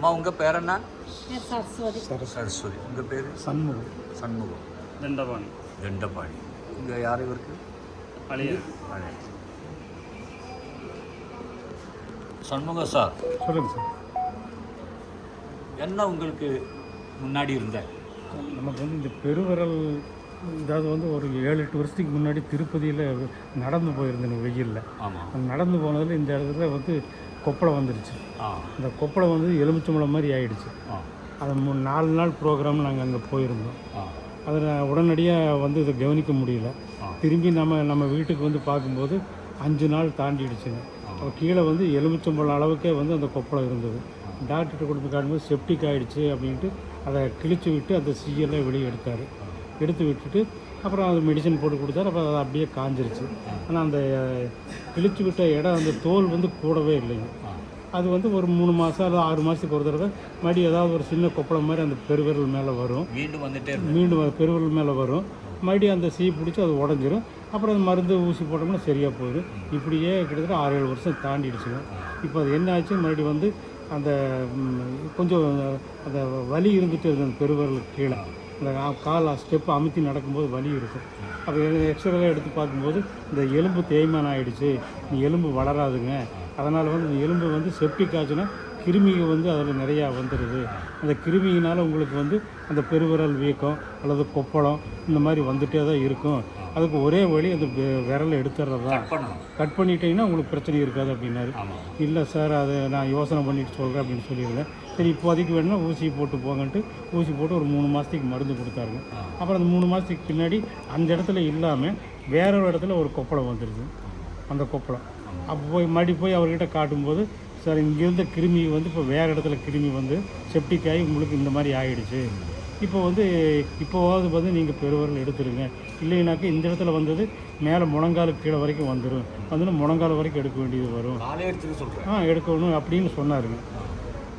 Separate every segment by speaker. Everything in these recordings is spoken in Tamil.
Speaker 1: அம்மா உங்கள் பேர் என்ன?
Speaker 2: சரஸ்வதி.
Speaker 1: சரஸ்வதி. உங்கள் பேர்?
Speaker 3: சண்முகம்.
Speaker 1: சண்முகம்.
Speaker 4: தண்டபாணி.
Speaker 1: தண்டபாணி. இங்கே யார் இவருக்கு?
Speaker 4: பழைய.
Speaker 1: பழைய. சண்முகம் சார்.
Speaker 3: சொல்லுங்கள் சார்.
Speaker 1: என்ன உங்களுக்கு முன்னாடி இருந்த?
Speaker 3: நமக்கு வந்து இந்த பெருவிரல் இதாவது வந்து ஒரு ஏழு எட்டு வருஷத்துக்கு முன்னாடி திருப்பதியில் நடந்து போயிருந்தேன் வெயிலில்.
Speaker 1: ஆமாம்
Speaker 3: நடந்து போனதில் இந்த இடத்துல வந்து கொப்பளை வந்துடுச்சு
Speaker 1: ஆ.
Speaker 3: அந்த கொப்பளை வந்து எலுமிச்சம்பழம் மாதிரி ஆயிடுச்சு. அது மூ நாலு நாள் ப்ரோக்ராம் நாங்கள் அங்கே போயிருந்தோம். அதில் உடனடியாக வந்து இதை கவனிக்க முடியல. திரும்பி நம்ம நம்ம வீட்டுக்கு வந்து பார்க்கும்போது அஞ்சு நாள் தாண்டிடுச்சுங்க. அப்போ கீழே வந்து எலுமிச்சம்பழம் அளவுக்கே வந்து அந்த கொப்பளம் இருந்தது. டாக்டர்கிட்ட போய் காட்டும்போது செப்டிக் ஆகிடுச்சு அப்படின்ட்டு அதை கிழிச்சு விட்டு அந்த சீயெல்லாம் வெளியே எடுத்தார். எடுத்து விட்டுட்டு அப்புறம் அது மெடிசன் போட்டு கொடுத்தாரு. அப்புறம் அது அப்படியே காஞ்சிருச்சு. ஆனால் அந்த கிழிச்சு விட்ட இடம் அந்த தோல் வந்து கூடவே இல்லைங்க. அது வந்து ஒரு மூணு மாதம் அல்லது ஆறு மாதத்துக்கு ஒரு தடவை மறுபடியும் ஏதாவது ஒரு சின்ன கொப்பளம் மாதிரி அந்த பெருவிரல் மேலே வரும்.
Speaker 1: மீண்டும் வந்துட்டே
Speaker 3: மீண்டும் பெருவிரல் மேலே வரும். மறுபடியும் அந்த சீ பிடிச்சி அது உடஞ்சிரும். அப்புறம் அந்த மருந்து ஊசி போட்டோம்னா சரியாக போயிடும். இப்படியே கிட்டத்தட்ட ஆறு ஏழு வருஷம் தாண்டிடுச்சுங்க. இப்போ அது என்ன ஆச்சு? மறுபடியும் வந்து அந்த கொஞ்சம் அந்த வலி இருந்துட்டு இருந்தது அந்த பெருவிரலுக்கு கீழே. அந்த கால் ஸ்டெப்பு அமுத்தி நடக்கும்போது வலி இருக்கும். அப்போ எக்ஸ்ரேலாம் எடுத்து பார்க்கும்போது இந்த எலும்பு தேய்மானம் ஆயிடுச்சு. நீ எலும்பு வளராதுங்க. அதனால் வந்து இந்த எலும்பு வந்து செப்டிக் ஆச்சுன்னா கிருமிகள் வந்து அதில் நிறையா வந்துடுது அந்த கிருமியினால் உங்களுக்கு வந்து அந்த பெருவிரல் வீக்கம் அல்லது கொப்பளம் இந்த மாதிரி வந்துகிட்டே தான் இருக்கும். அதுக்கு ஒரே வழி அந்த விரலை எடுத்துடுறது தான் கட் பண்ணிட்டீங்கன்னா உங்களுக்கு பிரச்சனை இருக்காது அப்படின்னாரு. இல்லை சார் அதை நான் யோசனை பண்ணிட்டு சொல்கிறேன் அப்படின்னு சொல்லியிருந்தேன். சரி இப்போதைக்கு வேணும்னா ஊசி போட்டு போங்கன்ட்டு ஊசி போட்டு ஒரு மூணு மாதத்துக்கு மருந்து கொடுத்தாருங்க. அப்புறம் அந்த மூணு மாதத்துக்கு பின்னாடி அந்த இடத்துல இல்லாமல் வேற ஒரு இடத்துல ஒரு கொப்பளம் வந்துடுது அந்த கொப்பளம். அப்போ போய் மறுபடி போய் அவர்கிட்ட காட்டும்போது சார் இங்கே இருந்த கிருமி வந்து இப்போ வேறு இடத்துல கிருமி வந்து செப்டிக் ஆகி உங்களுக்கு இந்த மாதிரி ஆகிடுச்சு இப்போ வந்து இப்போவாவது வந்து நீங்கள் பெருவரல் எடுத்துருங்க. இல்லைனாக்கா இந்த இடத்துல வந்தது மேலே முழங்காலுக்கு கீழே வரைக்கும் வந்துடும் வந்துன்னா முழங்கால் வரைக்கும் எடுக்க வேண்டியது வரும். ஆ எடுக்கணும் அப்படின்னு சொன்னாருங்க.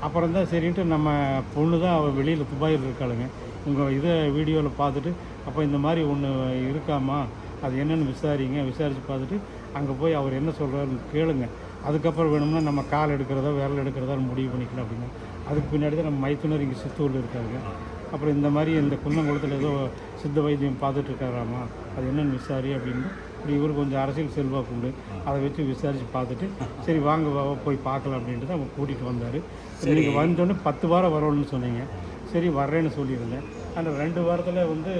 Speaker 3: அப்புறம் தான் சரின்ட்டு நம்ம பொண்ணு தான் அவள் வெளியில் துபாயில் இருக்காளுங்க. உங்கள் இதை வீடியோவில் பார்த்துட்டு அப்போ இந்த மாதிரி ஒன்று இருக்காமா? அது என்னென்னு விசாரிங்க. விசாரித்து பார்த்துட்டு அங்கே போய் அவர் என்ன சொல்கிறாருன்னு கேளுங்க. அதுக்கப்புறம் வேணும்னா நம்ம கால் எடுக்கிறதா விரல் எடுக்கிறதா முடிவு பண்ணிக்கலாம் அப்படின்னா. அதுக்கு பின்னாடி தான் நம்ம மைத்துனர் இங்கே சித்தூரில் இருக்காங்க அப்புறம் இந்த மாதிரி இந்த குன்னங்குளத்தில் ஏதோ சித்த வைத்தியம் பார்த்துட்டு இருக்காராமா அது என்னென்னு விசாரி அப்படின்னு இப்படி இவர் கொஞ்சம் அரசியல் செல்வாக்கு உண்டு. அதை வச்சு விசாரித்து பார்த்துட்டு சரி வாங்க வா, போய் பார்க்கலாம் அப்படின்ட்டு தான் அவங்க கூட்டிகிட்டு வந்தார். நீங்கள் வந்தோடனே பத்து வாரம் வரணும்னு சொன்னீங்க. சரி வர்றேன்னு சொல்லியிருந்தேன். அந்த ரெண்டு வாரத்தில் வந்து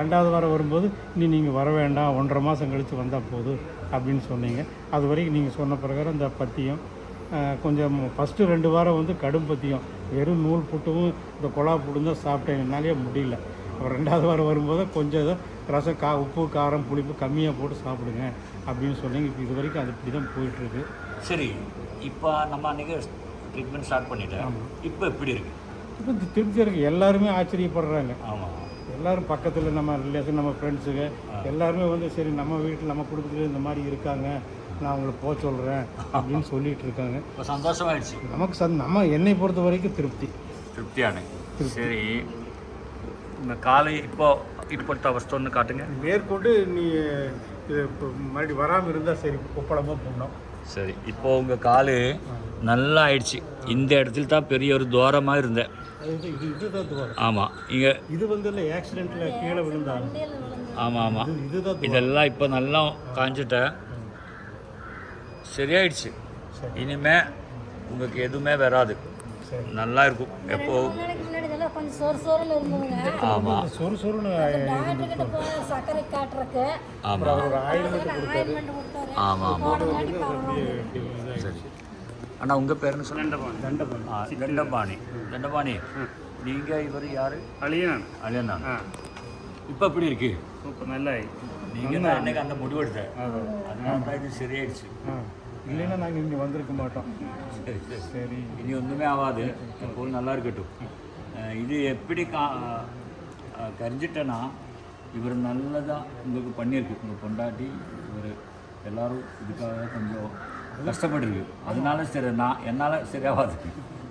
Speaker 3: ரெண்டாவது வாரம் வரும்போது இனி நீங்கள் வர வேண்டாம் ஒன்றரை மாதம் கழித்து வந்தால் போதும் அப்படின்னு சொன்னீங்க. அது வரைக்கும் நீங்கள் சொன்ன பிரகாரம் இந்த பத்தியம் கொஞ்சம் ஃபஸ்ட்டு ரெண்டு வாரம் வந்து கடும் பத்தியம். வெறும் நூல் புட்டும் இந்த கொலா புட்டும் தான் சாப்பிட்டேன். என்னாலே முடியல. அப்புறம் ரெண்டாவது வாரம் வரும்போது கொஞ்சம் ஏதோ ரசம் கா உப்பு காரம் புளிப்பு கம்மியாக போட்டு சாப்பிடுங்க அப்படின்னு சொன்னீங்க இப்போ இது வரைக்கும் அது இப்படி தான் போயிட்டுருக்கு.
Speaker 1: சரி இப்போ நம்ம அன்றைக்கி ட்ரீட்மெண்ட் ஸ்டார்ட் பண்ணிட்டேன். இப்போ எப்படி இருக்கு?
Speaker 3: இப்போ திருப்தி இருக்கு. எல்லாருமே ஆச்சரியப்படுறாங்க.
Speaker 1: ஆமாம்
Speaker 3: எல்லாரும் பக்கத்தில் நம்ம ரிலேஷன் நம்ம ஃப்ரெண்ட்ஸுங்க எல்லாருமே வந்து சரி நம்ம வீட்டில் நம்ம குடும்பத்தில் இந்த மாதிரி இருக்காங்க. நான் அவங்கள போக சொல்கிறேன் அப்படின்னு சொல்லிட்டு இருக்காங்க.
Speaker 1: இப்போ சந்தோஷமாயிடுச்சு.
Speaker 3: நமக்கு சந் நம்ம என்னை பொறுத்த வரைக்கும் திருப்தி.
Speaker 1: திருப்தியான. சரி. இந்த காலை இப்போ இப்போத்த அவஸ்தோன்னு காட்டுங்க.
Speaker 3: மேற்கொண்டு நீ இது இப்போ மறுபடியும் வராமல் இருந்தால் சரி குப்பளமாக போடணும்.
Speaker 1: சரி. இப்போ உங்கள் கால் நல்லா ஆயிடுச்சு. இந்த இடத்துல தான் பெரிய ஒரு தூரமாக இருந்தேன்
Speaker 3: அது இது இது இதுதான் துவாரம்.
Speaker 1: ஆமாம் இங்கே
Speaker 3: இது வந்து இல்லை ஆக்சிடெண்ட்டில் கீழே விழுந்தாங்க
Speaker 1: ஆமாம் ஆமாம்
Speaker 3: இது இதுதான்.
Speaker 1: இதெல்லாம் இப்போ நல்லா காஞ்சிட்டேன். சரியாயிடுச்சு.
Speaker 3: சரி.
Speaker 1: இனிமே உங்களுக்கு எதுவுமே வராது. நல்லா இருக்கும். எப்போ? ஆமாம் ஆமாம் ஆமாம் சரி. அண்ணா உங்கள் பேருன்னு சொல்லுங்க
Speaker 4: தண்டபாணி
Speaker 1: தண்டபாணி நீங்கள் இவர் யார்?
Speaker 4: அழியனான்.
Speaker 1: அழியண்ணா
Speaker 4: ஆ.
Speaker 1: இப்போ எப்படி இருக்கு?
Speaker 4: சூப்பர் நல்லா
Speaker 1: நீங்கள் தான் அன்னைக்கு அந்த முடிவெடுத்தேன் அதனால தான் இது சரியாயிடுச்சு.
Speaker 3: இல்லைன்னா நாங்கள் இங்கே வந்திருக்க மாட்டோம்.
Speaker 1: சரி சரி.
Speaker 3: சரி.
Speaker 1: இனி ஒன்றுமே ஆகாது. எப்போதும் நல்லா இருக்கட்டும். இது எப்படி கா கரிஞ்சிட்டேன்னா இவர் நல்லதாக உங்களுக்கு பண்ணியிருக்கு. உங்கள் பொண்டாட்டி இவர் எல்லாரும் இதுக்காக கொஞ்சம் கஷ்டப்பட்டுருக்கு. அதனால சரி நான் என்னால் சரியாகாது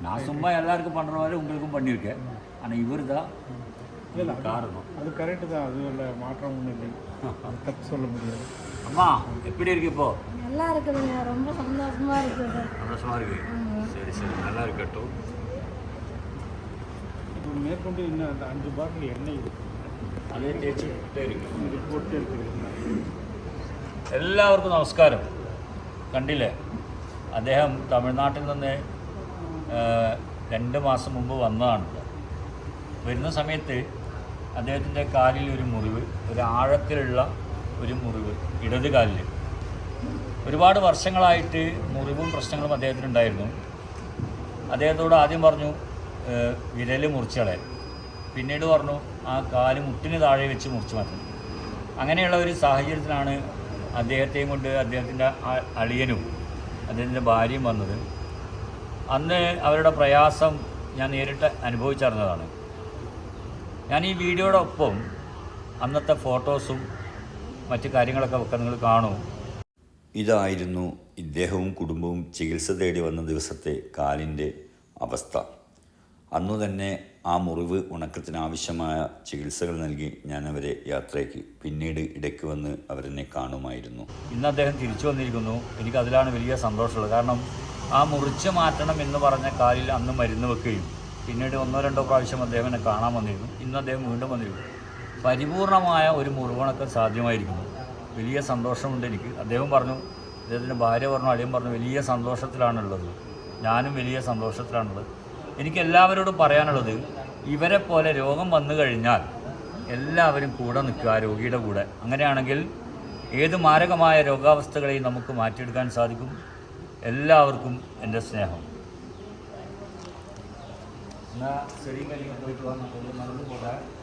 Speaker 1: நான் சும்மா எல்லாருக்கும் பண்ணுற மாதிரி உங்களுக்கும் பண்ணியிருக்கேன். ஆனால் இவர் தான் இதுக்கு காரணம்
Speaker 3: அது கரெக்டு தான் அது இல்லை மாற்றம் ஒன்றும் இல்லை அது தப்பு சொல்ல முடியாது
Speaker 1: அம்மா எப்படி இருக்கு இப்போ
Speaker 2: நல்லா இருக்குதுங்க ரொம்ப சந்தோஷமா இருக்குது
Speaker 1: சந்தோஷமா இருக்கு
Speaker 2: ஆமா.
Speaker 1: சரி சரி நல்லா இருக்கட்டும்
Speaker 3: இப்போ மேற்கொண்டு இன்னும் அந்த அஞ்சு பாட்டில் எண்ணெய் இருக்கு
Speaker 1: അതേ തേച്ചിട്ടേ ഇരിക്കും
Speaker 3: இது போட்டு இருக்குது
Speaker 1: എല്ലാവർക്കും നമസ്കാരം കണ്ടില്ലേ അദ്ദേഹം തമിഴ്നാട്ടിൽ നിന്ന് ആ, രണ്ട് മാസം മുമ്പ് വന്നതാണ് വരുന്ന സമയത്ത് അദ്ദേഹത്തിന്റെ കാലിൽ ഒരു മുറിവ് ഒരു ആഴത്തിലുള്ള ഒരു മുറിവ് ഇടത് കാലിൽ ഒരുപാട് വർഷങ്ങളായിട്ട് മുറിവും പ്രശ്നങ്ങളും അദ്ദേഹത്തിനുണ്ടായിരുന്നു. അദ്ദേഹത്തോട് ആദ്യം പറഞ്ഞു വിരൽ മുറിച്ചളയാൻ പിന്നീട് പറഞ്ഞു ആ കാൽ മുട്ടിന് താഴെ വെച്ച് മുറിച്ച് മാറ്റണം. അങ്ങനെയുള്ള ഒരു സാഹചര്യത്തിലാണ് അദ്ദേഹത്തെയും കൊണ്ട് അദ്ദേഹത്തിന്റെ അളിയനും അദ്ദേഹത്തിന്റെ ഭാര്യയും വന്നത്. അന്ന് അവരുടെ പ്രയാസം ഞാൻ നേരിട്ട് അനുഭവിച്ചറിഞ്ഞതാണ്. ഞാൻ ഈ വീഡിയോയുടെ ഒപ്പം അന്നത്തെ ഫോട്ടോസും മറ്റു കാര്യങ്ങളൊക്കെ ഒക്കെ നിങ്ങൾ കാണൂ.
Speaker 5: ഇതായിരുന്നു ഇദ്ദേഹവും കുടുംബവും ചികിത്സ തേടി വന്ന ദിവസത്തെ കാലിന്റെ അവസ്ഥ. അന്നു തന്നെ ആ മുറിവ് ഉണക്കത്തിനാവശ്യമായ ചികിത്സകൾ നൽകി ഞാൻ അവരെ യാത്രയ്ക്ക് പിന്നീട് ഇടയ്ക്ക് വന്ന് അവരെന്നെ കാണുമായിരുന്നു.
Speaker 1: ഇന്ന് അദ്ദേഹം തിരിച്ചു വന്നിരിക്കുന്നു. എനിക്ക് അതിലാണ് വലിയ സന്തോഷമുള്ളത്. കാരണം ആ മുറിച്ച് മാറ്റണം എന്ന് പറഞ്ഞ കാലിൽ അന്ന് മരുന്ന് വെക്കുകയും പിന്നീട് ഒന്നോ രണ്ടോ പ്രാവശ്യം അദ്ദേഹം എന്നെ കാണാൻ വന്നിരുന്നു. ഇന്ന് അദ്ദേഹം വീണ്ടും വന്നിരുന്നു. പരിപൂർണമായ ഒരു മുറിവണക്കം സാധ്യമായിരിക്കുന്നു. വലിയ സന്തോഷമുണ്ട് എനിക്ക്. അദ്ദേഹം പറഞ്ഞു അദ്ദേഹത്തിന്റെ ഭാര്യ പറഞ്ഞു അളിയൻ പറഞ്ഞു വലിയ സന്തോഷത്തിലാണുള്ളത്. ഞാനും വലിയ സന്തോഷത്തിലാണുള്ളത്. എനിക്ക് എല്ലാവരോടും പറയാനുള്ളത് ഇവരെ പോലെ രോഗം വന്നു കഴിഞ്ഞാൽ എല്ലാവരും കൂടെ നിൽക്കുക രോഗിയുടെ കൂടെ. അങ്ങനെയാണെങ്കിൽ ഏത് മാരകമായ രോഗാവസ്ഥകളെയും നമുക്ക് മാറ്റിയെടുക്കാൻ സാധിക്കും. എല്ലാവർക്കും എന്റെ സ്നേഹം. una serie de medios que hoy.